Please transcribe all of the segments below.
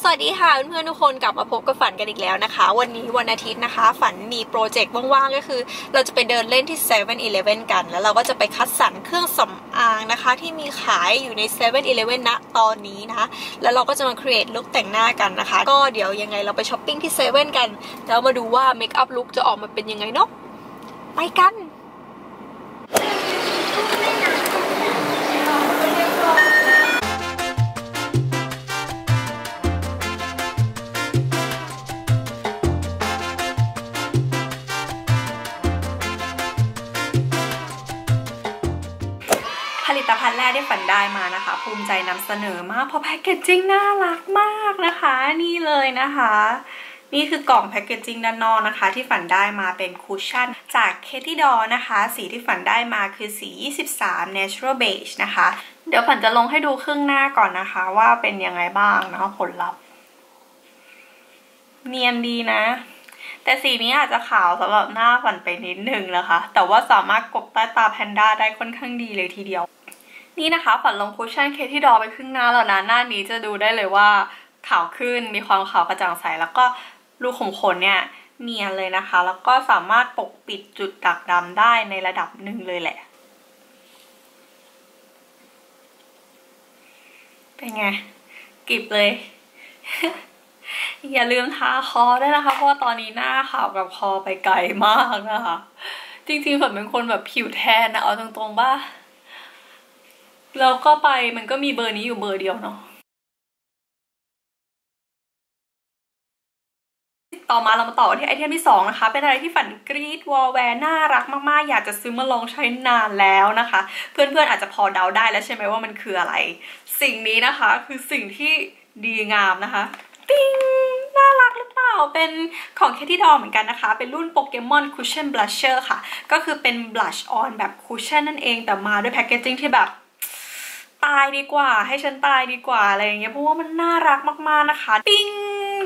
สวัสดีค่ะเพื่อนๆทุกคนกลับมาพบกับฝันกันอีกแล้วนะคะ วันนี้วันอาทิตย์นะคะ ฝันมีโปรเจกต์ว่างๆก็คือ เราจะไปเดินเล่นที่7 e เ e ่ e อกัน แล้วเราก็จะไปคัดสรรเครื่องสำอางนะคะ ที่มีขายอยู่ใน7 e เ e ่ e ณตอนนี้นะคะแล้วเราก็จะมาครีเอทลุคแต่งหน้ากันนะคะ ก็เดี๋ยวยังไงเราไปช้อปปิ้งที่เซเว่นกัน แล้วมาดูว่าเมคอัพลุคจะออกมาเป็นยังไงเนาะไปกัน ฝันได้มานะคะ ภูมิใจนำเสนอมากเพราะแพคเกจจิ้งน่ารักมากนะคะ นี่เลยนะคะ นี่คือกล่องแพคเกจจิ้งด้านนอกนะคะ ที่ฝันได้มาเป็นคุชชั่น จากเคที่ดอนะคะ สีที่ฝันได้มาคือสี 23 Natural Beige นะคะ เดี๋ยวฝันจะลงให้ดูครึ่งหน้าก่อนนะคะ ว่าเป็นยังไงบ้างนะผลลัพธ์ เนียนดีนะแต่สีนี้อาจจะขาวสำหรับหน้าฝันไปนิดนึงนะคะ แต่ว่าสามารถกบใต้ตาแพนด้าได้ค่อนข้างดีเลยทีเดียว นี่นะคะฝันลงคุชชั่นเคที่ดอไปครึ่งหน้าแล้วนะหน้านี้จะดูได้เลยว่าขาวขึ้นมีความขาวกระจ่างใสแล้วก็รูขุมขนเนี่ยเนียนเลยนะคะ แล้วก็สามารถปกปิดจุดดักดำได้ในระดับหนึ่งเลยแหละ เป็นไงกิบเลย อย่าลืมทาคอด้วยนะคะ เพราะว่าตอนนี้หน้าขาวกับคอไปไกลมากนะคะ จริงๆฝนเป็นคนแบบผิวแทนนะเอาตรงๆบ้า แล้วก็ไปมันก็มีเบอร์นี้อยู่เบอร์เดียวเนาะต่อมาเรามาต่อที่ไอเทมที่ 2 นะคะ เป็นอะไรที่ฝันกรีดวอลแวร์น่ารักมากๆ อยากจะซื้อมาลองใช้นานแล้วนะคะ เพื่อนๆอาจจะพอเดาได้แล้วใช่ไหมว่ามันคืออะไร สิ่งนี้นะคะคือสิ่งที่ดีงามนะคะติ้งน่ารักหรือเปล่า เป็นของแคที่ดอเหมือนกันนะคะ เป็นรุ่นโปเกมอนคุชเช่นบลัชเชอร์ค่ะ ก็คือเป็นบลัชออนแบบคุชเช่นนั่นเองแต่มาด้วยแพคเกจจิ้งที่แบบ ตายดีกว่า ให้ฉันตายดีกว่าอะไรอย่างเงี้ยเพราะว่ามันน่ารักมากๆนะคะปิ้ง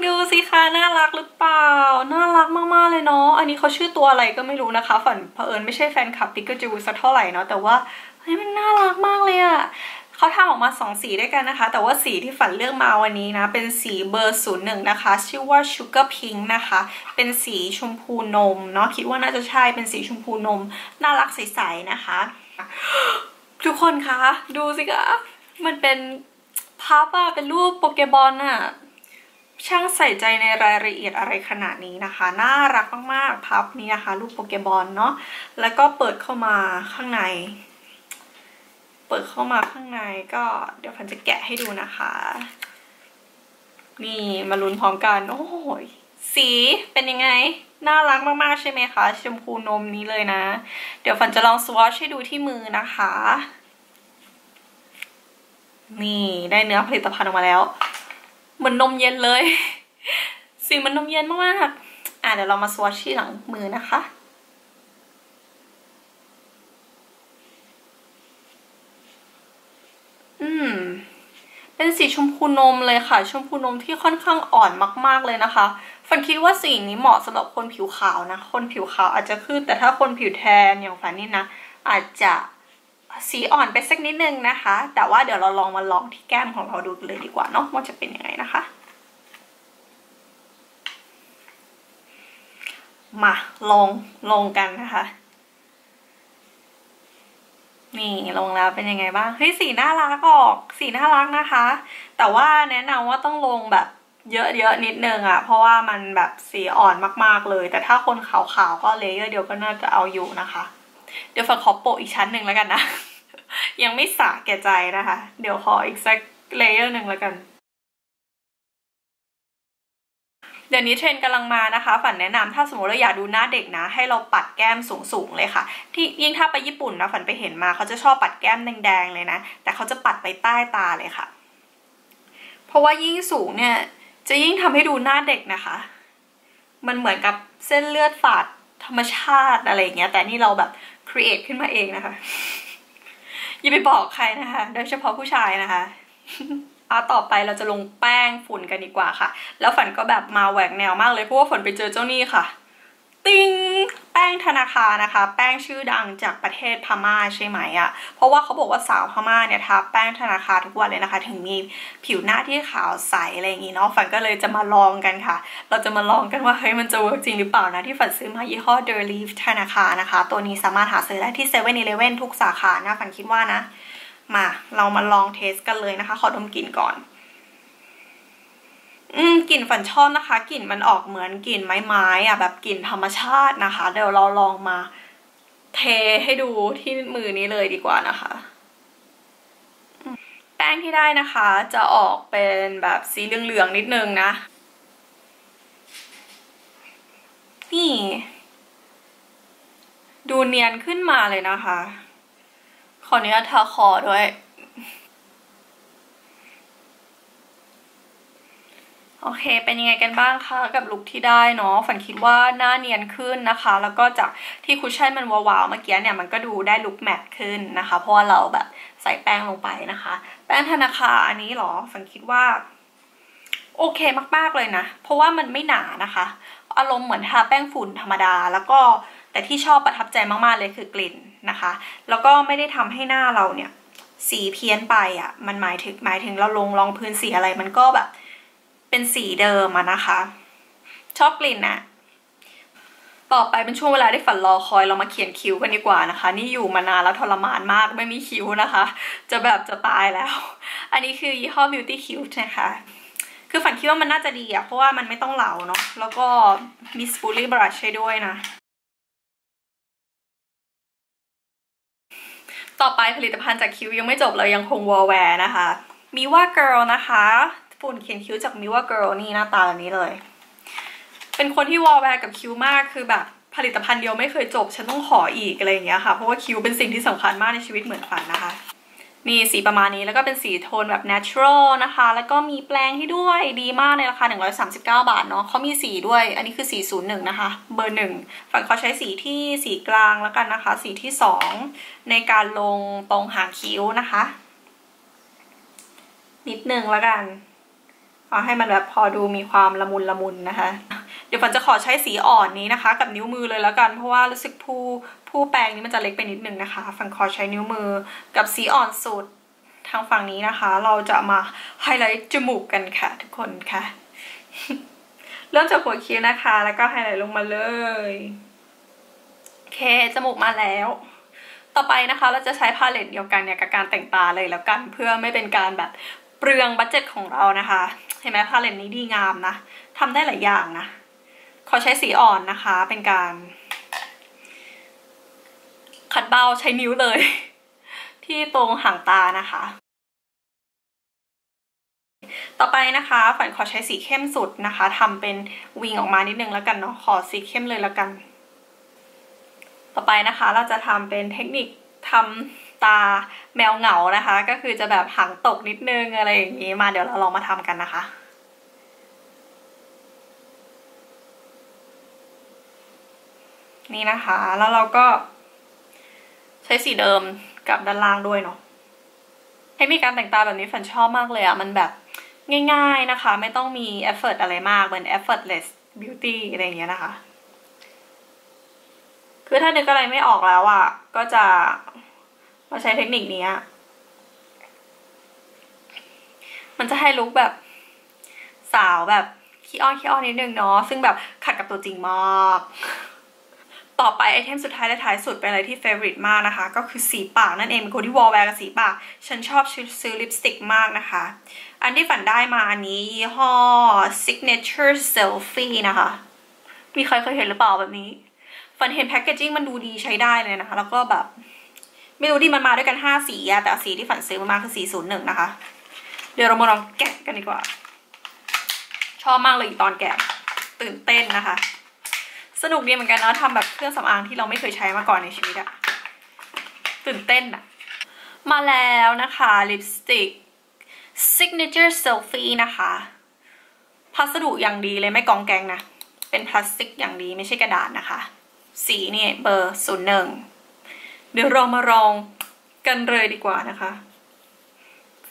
ดูสิคะน่ารักหรือเปล่า น่ารักมากๆเลยเนาะอันนี้เขาชื่อตัวอะไรก็ไม่รู้นะคะ ฝันเผอิญไม่ใช่แฟนคลับปิกาจูสักเท่าไหร่เนาะแต่ว่าเฮ้ยมันน่ารักมากเลยอะเขาทำออกมา 2 สีด้วยกันนะคะ แต่ว่าสีที่ฝันเลือกมาวันนี้นะ เป็นสีเบอร์ศูนย์หนึ่งนะคะ ชื่อว่า Sugar Pink นะคะ เป็นสีชมพูนมเนาะคิดว่าน่าจะใช่เป็นสีชมพูนม น่ารักใสๆนะคะ ทุกคนคะ ดูสิคะ มันเป็นพับอะเป็นรูปโปเกบอลอะช่างใส่ใจในรายละเอียดอะไรขนาดนี้นะคะ น่ารักมากๆพับนี้นะคะรูปโปเกบอลเนาะแล้วก็เปิดเข้ามาข้างใน เปิดเข้ามาข้างในก็เดี๋ยวพันจะแกะให้ดูนะคะ นี่มาลุ้นพร้อมกัน โอ้โหสีเป็นยังไง น่ารักมากๆใช่ไหมคะ ชมพูนมนี้เลยนะ เดี๋ยวฝันจะลองสวอชให้ดูที่มือนะคะ นี่ได้เนื้อผลิตภัณฑ์ออกมาแล้ว เหมือนนมเย็นเลย สีมันนมเย็นมากๆอะเดี๋ยวเรามาสวอชที่หลังมือนะคะอืม เป็นสีชมพูนมเลยค่ะ ชมพูนมที่ค่อนข้างอ่อนมาก ๆเลยนะคะฟันคิดว่าสีนี้เหมาะสำหรับคนผิวขาวนะ คนผิวขาวอาจจะขึ้น แต่ถ้าคนผิวแทนอย่างฟันนี่นะอาจจะ สีอ่อนไปสักนิดนึงนะคะ แต่ว่าเดี๋ยวเราลองมาลองที่แก้มของเราดูเลยดีกว่าเนาะว่าจะเป็นยังไงนะคะ มาลงลงกันนะคะ นี่ลงแล้วเป็นยังไงบ้างเฮ้ยสีน่ารักออก สีน่ารักนะคะ แต่ว่าแนะนำว่าต้องลงแบบเยอะๆนิดนึงอะเพราะว่ามันแบบสีอ่อนมากๆเลย แต่ถ้าคนขาวๆก็เลเยอร์เดียวก็น่าจะเอาอยู่นะคะ เดี๋ยวฝากขอโปะอีกชั้นหนึ่งแล้วกันนะ ยังไม่สาแก่ใจนะคะ เดี๋ยวขออีกสักเลเยอร์หนึ่งแล้วกัน เดี๋ยวนี้เทรนกำลังมานะคะ ฝันแนะนำถ้าสมมติเราอยากดูหน้าเด็กนะ ให้เราปัดแก้มสูงๆเลยค่ะ ที่ยิ่งถ้าไปญี่ปุ่นนะฝันไปเห็นมาเขาจะชอบปัดแก้มแดงๆเลยนะ แต่เขาจะปัดไปใต้ตาเลยค่ะ เพราะว่ายิ่งสูงเนี่ยจะยิ่งทำให้ดูหน้าเด็กนะคะ มันเหมือนกับเส้นเลือดฝาดธรรมชาติอะไรเงี้ย แต่นี่เราแบบ ครีเอทขึ้นมาเองนะคะ อย่าไปบอกใครนะคะ โดยเฉพาะผู้ชายนะคะเอาต่อไปเราจะลงแป้งฝุ่นกันดีกว่าค่ะ แล้วฝันก็แบบมาแหวกแนวมากเลยเพราะว่าฝนไปเจอเจ้านี่ค่ะ ติงแป้งธนาคารนะคะ แป้งชื่อดังจากประเทศพม่าใช่ไหมอะ่ะ เพราะว่าเขาบอกว่าสาวพม่าเนี่ยทาแป้งธนาคารทุกวันเลยนะคะ ถึงมีผิวหน้าที่ขาวใสอะไรอย่างงี้เนาะฝันก็เลยจะมาลองกันค่ะ เราจะมาลองกันว่าเฮ้ยมันจะเวิร์กจริงหรือเปล่านะที่ฝันซื้อมายี่ห้อ d e r l e a f ธนาคารนะคะ ตัวนี้สามารถหาซื้อได้ที่7 e เ e ่ e อทุกสาขานะฝันคิดว่านะ มาเรามาลองเทสกันเลยนะคะ ขอดมกลิ่นก่อน อืมกลิ่นฝันชอบนะคะ กลิ่นมันออกเหมือนกลิ่นไม้ไม้อะแบบกลิ่นธรรมชาตินะคะ เดี๋ยวเราลองมาเทให้ดูที่มือนี้เลยดีกว่านะคะแป้งที่ได้นะคะ จะออกเป็นแบบสีเหลืองๆนิดนึงนะ นี่ ดูเนียนขึ้นมาเลยนะคะ ขออนุญาตทาคอด้วย โอเค เป็นยังไงกันบ้างคะกับลุคที่ได้เนาะ ฝันคิดว่าหน้าเนียนขึ้นนะคะ แล้วก็จากที่คุชชั่นมันวาวๆเมื่อกี้เนี่ยมันก็ดูได้ลุคแมทขึ้นนะคะ เพราะว่าเราแบบใส่แป้งลงไปนะคะ แป้งธนาคารอันนี้หรอ ฝันคิดว่า โอเคมากๆเลยนะ เพราะว่ามันไม่หนานะคะ อารมณ์เหมือนทาแป้งฝุ่นธรรมดา แล้วก็แต่ที่ชอบประทับใจมากๆเลยคือกลิ่นนะคะ แล้วก็ไม่ได้ทำให้หน้าเราเนี่ย สีเพี้ยนไปอะ่ะ มันหมายถึงหมายถึงเราลงรองพื้นสีอะไรมันก็แบบ เป็นสีเดิมอะนะคะ ชอบกลิ่นอะต่อไปเป็นช่วงเวลาที่ฝันรอคอยเรามาเขียนคิ้วกันดีกว่านะคะ นี่อยู่มานานแล้วทรมานมากไม่มีคิ้วนะคะ จะแบบจะตายแล้ว อันนี้คือยี่ห้อ Beauty q u t นะคะ คือฝันคิดว่ามันน่าจะดีอะเพราะว่ามันไม่ต้องเหลาเนาะแล้วก็มีสปูลี่บรัชให้ด้วยนะ ต่อไปผลิตภัณฑ์จากคิ้วยังไม่จบเลยยังคงวอลแวร์นะคะ มีว่าเกิร์ลนะคะ ฝุ่นเขียนคิ้วจากมิว่าเกิร์ลนี่หน้าตาแบบนี้เลย เป็นคนที่วอลแวร์กับคิ้วมากคือแบบผลิตภัณฑ์เดียวไม่เคยจบ ฉันต้องขออีกอะไรอย่างเงี้ยค่ะ เพราะว่าคิ้วเป็นสิ่งที่สำคัญมากในชีวิตเหมือนฝันนะคะ นี่สีประมาณนี้แล้วก็เป็นสีโทนแบบ natural นะคะ แล้วก็มีแปลงให้ด้วยดีมากในราคา 139 บาทเนาะเขามีสีด้วย อันนี้คือสี01 นะคะ เบอร์หนึ่งฝันขอใช้สีที่สีกลางแล้วกันนะคะ สีที่ 2 ในการลงตรงหางคิ้วนะคะ นิดนึงแล้วกัน เอาให้มันแบบพอดูมีความละมุนละมุนนะคะ เดี๋ยวฝันจะขอใช้สีอ่อนนี้นะคะ กับนิ้วมือเลยแล้วกันเพราะว่ารู้สึกผู้ผู้แปรงนี้มันจะเล็กไปนิดนึงนะคะฝันขอใช้นิ้วมือกับสีอ่อนสุดทางฝั่งนี้นะคะ เราจะมาไฮไลท์จมูกกันค่ะ ทุกคนค่ะ เริ่มจากหัวคิ้วนะคะ แล้วก็ไฮไลท์ลงมาเลยโอเคจมูกมาแล้ว ต่อไปนะคะ เราจะใช้พาเลตเดียวกันเนี่ยกับการแต่งตาเลยแล้วกัน เพื่อไม่เป็นการแบบ เปลืองบัตเจ็ตของเรานะคะ เห็นไหมพาเลตนี้ดีงามนะทำได้หลายอย่างนะขอใช้สีอ่อนนะคะ เป็นการ ขัดเบาใช้นิ้วเลย ที่ตรงหางตานะคะ ต่อไปนะคะฝันขอใช้สีเข้มสุดนะคะทำเป็นวิงออกมานิดนึงแล้วกันเนาะขอสีเข้มเลยแล้วกัน ต่อไปนะคะเราจะทำเป็นเทคนิคทำ ตาแมวเหงานะคะ ก็คือจะแบบหางตกนิดนึงอะไรอย่างนี้มาเดี๋ยวเราลองมาทำกันนะคะนี่นะคะ แล้วเราก็ใช้สีเดิมกับด้านล่างด้วยเนาะเทคนิคการแต่งตาแบบนี้ฝันชอบมากเลยอะมันแบบง่ายๆนะคะ ไม่ต้องมีเอฟเฟอร์ตอะไรมากเหมือน effortless beauty อะไรอย่างเงี้ยนะคะ คือถ้านึกอะไรไม่ออกแล้วอะก็จะ เราใช้เทคนิคนี้มันจะให้ลุกแบบสาวแบบขี้อ้อนขี้อ้อนนิดนึงเนาะซึ่งแบบขัดกับตัวจริงมาก ต่อไปไอเทมสุดท้ายและท้ายสุดเป็นอะไรที่เฟเวอริตมากนะคะ ก็คือสีปากนั่นเองเป็นคนที่วอลแวร์กับสีปาก ฉันชอบซื้อลิปสติกมากนะคะ อันที่ฝันได้มาอันนี้ยี่ห้อ signature selfie นะคะ มีใครเคยเห็นหรือเปล่าแบบนี้ ฝันเห็นแพคเกจจิ้งมันดูดีใช้ได้เลยนะคะ แล้วก็แบบ ไม่รู้ที่มันมาด้วยกันห้าสีอะแต่สีที่ฝันซื้อมาคือสีศูนย์หนึ่งนะคะ เดี๋ยวเรามาลองแกะกันดีกว่า ชอบมากเลยตอนแกะตื่นเต้นนะคะ สนุกดีเหมือนกันเนาะทำแบบเครื่องสำอางที่เราไม่เคยใช้มาก่อนในชีวิตอะตื่นเต้นอะมาแล้วนะคะลิปสติก signature selfie นะคะพัสดุอย่างดีเลยไม่กองแกงนะ เป็นพลาสติกอย่างดีไม่ใช่กระดาษนะคะ สีนี่เบอร์ศูนย์หนึ่ง เดี๋ยวเรามาลองกันเลยดีกว่านะคะ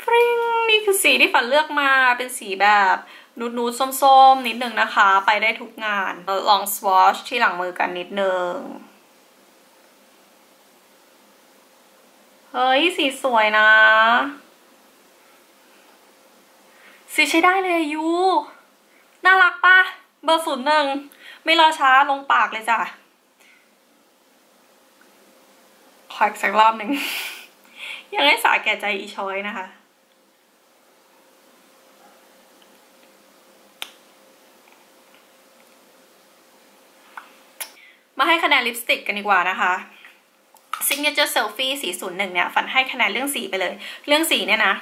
ฟริงนี่คือสีที่ฝันเลือกมาเป็นสีแบบนูดนูดส้มๆ นิดนึงนะคะ ไปได้ทุกงานลองสวอชที่หลังมือกันนิดนึงเฮ้ย สีสวยนะ สีใช้ได้เลยยู น่ารักปะเบอร์ศูนย์หนึ่ง ไม่รอช้าลงปากเลยจ้ะ ขออีกสักรอบหนึ่ง ยังให้สาแก่ใจอีชอยนะคะ มาให้คะแนนลิปสติกกันดีกว่านะคะ Signature Selfie สีศูนย์หนึ่งเนี่ย ฝันให้คะแนนเรื่องสีไปเลย เรื่องสีเนี่ยนะ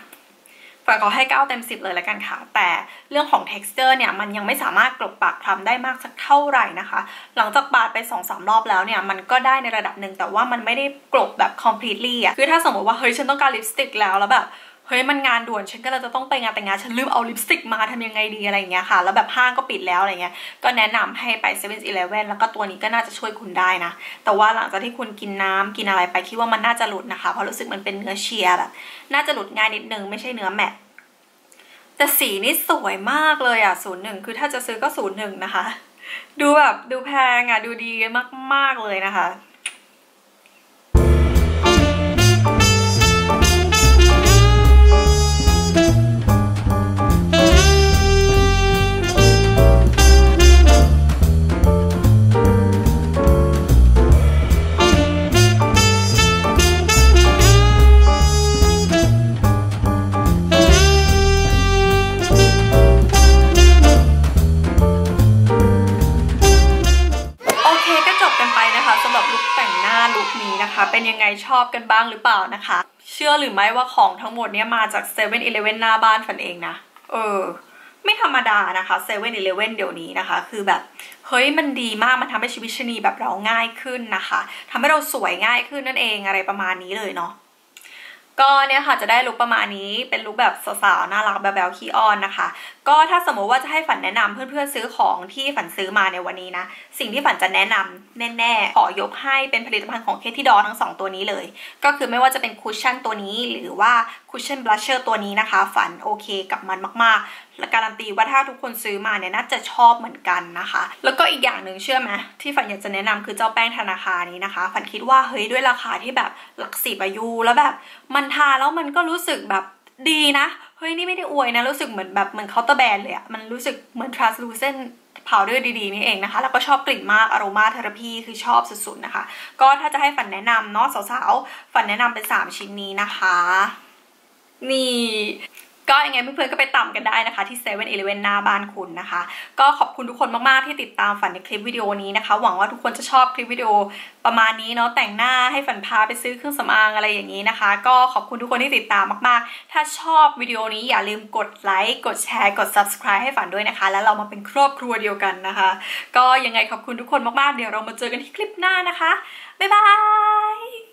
ฝากขอให้ 9 เต็ม 10 เลยละกันค่ะ แต่เรื่องของ texture เนี่ย มันยังไม่สามารถกลบปากคล้ำได้มากสักเท่าไหร่นะคะ หลังจากปาดไป2อสรอบแล้วเนี่ย มันก็ได้ในระดับหนึ่งแต่ว่ามันไม่ได้กลบแบบ completely อะคือถ้าสมมติว่า เฮ้ย ฉันต้องการลิปสติกแล้วแล้วแบบ เฮ้ยมันงานด่วนฉันก็เลยจะต้องไปงานแต่งงานฉันลืมเอาลิปสติกมาทำยังไงดีอะไรเงี้ยค่ะ แล้วแบบห้างก็ปิดแล้วอะไรเงี้ยก็แนะนำให้ไป7 e เ e ่ e อแล้วก็ตัวนี้ก็น่าจะช่วยคุณได้นะ แต่ว่าหลังจากที่คุณกินน้ำกินอะไรไปคิดว่ามันน่าจะหลุดนะคะเพราะรู้สึกมันเป็นเนื้อเชียร์แบบน่าจะหลุดง่ายนิดนึงไม่ใช่เนื้อแมตแต่สีนี่สวยมากเลยอะศูนย์หนึ่งคือถ้าจะซื้อก็ศูนย์หนึ่งนะคะ ดูแบบดูแพงอะดูดีมากๆเลยนะคะ สำหรับลุกแต่งหน้าลุกนี้นะคะ เป็นยังไงชอบกันบ้างหรือเปล่านะคะ เชื่อหรือไม่ว่าของทั้งหมดเนี้ยมาจาก7 e เ e ่ e อเหน้าบ้านฝันเองนะ เออ ไม่ธรรมดานะคะ7 e เ e ่ e เดี๋ยวนี้นะคะ คือแบบเฮ้ยมันดีมากมันทำให้ชีวิตชนีแบบเราง่ายขึ้นนะคะทำให้เราสวยง่ายขึ้นนั่นเองอะไรประมาณนี้เลยเนาะก็เนี่ยค่ะจะได้ลุคประมาณนี้เป็นลุคแบบสาวๆน่ารักแบบแบลคีออนนะคะ ก็ถ้าสมมติว่าจะให้ฝันแนะนำเพื่อนๆซื้อของที่ฝันซื้อมาในวันนี้นะ สิ่งที่ฝันจะแนะนำแน่ๆ ขอยกให้เป็นผลิตภัณฑ์ของเคที่ดอทั้ง 2 ตัวนี้เลย ก็คือไม่ว่าจะเป็นคุชชั่นตัวนี้หรือว่าคุชชั่นบลัชเชอร์ตัวนี้นะคะ ฝันโอเคกับมันมากๆ และการันตีว่าถ้าทุกคนซื้อมาเนี่ยน่าจะชอบเหมือนกันนะคะ แล้วก็อีกอย่างหนึ่งเชื่อไหมที่ฝันอยากจะแนะนำคือเจ้าแป้งธนาคารนี้นะคะ ฝันคิดว่าเฮ้ยด้วยราคาที่แบบหลักสี่อายุแล้วแบบมันทาแล้วมันก็รู้สึกแบบดีนะ ฮ้ยนี่ไม่ได้อวยนะ รู้สึกเหมือนแบบเหมือนเคาน์เตอร์แบรนเลยอะมันรู้สึกเหมือน translucent powder ดีๆนี่เองนะคะ แล้วก็ชอบกลิ่นมากอารมาเทอราพีคือชอบสุดๆนะคะ ก็ถ้าจะให้ฝันแนะนำเนาะสาวๆฝันแนะนำเป็น 3 ชิ้นนี้นะคะ นี่ ก็ยังไงเพื่อนๆก็ไปตามกันได้นะคะที่7 e เ e ่ e อหน้าบ้านคุณนะคะ ก็ขอบคุณทุกคนมากๆที่ติดตามฝันในคลิปวิดีโอนี้นะคะ หวังว่าทุกคนจะชอบคลิปวิดีโอประมาณนี้เนาะแต่งหน้าให้ฝันพาไปซื้อเครื่องสำอางอะไรอย่างนี้นะคะ ก็ขอบคุณทุกคนที่ติดตามมากๆ ถ้าชอบวิดีโอนี้อย่าลืมกดไลค์กดแชร์กด subscribe ให้ฝันด้วยนะคะ แล้วเรามาเป็นครอบครัวเดียวกันนะคะ ก็ยังไงขอบคุณทุกคนมากๆเดี๋ยวเรามาเจอกันที่คลิปหน้านะคะบ๊ายบาย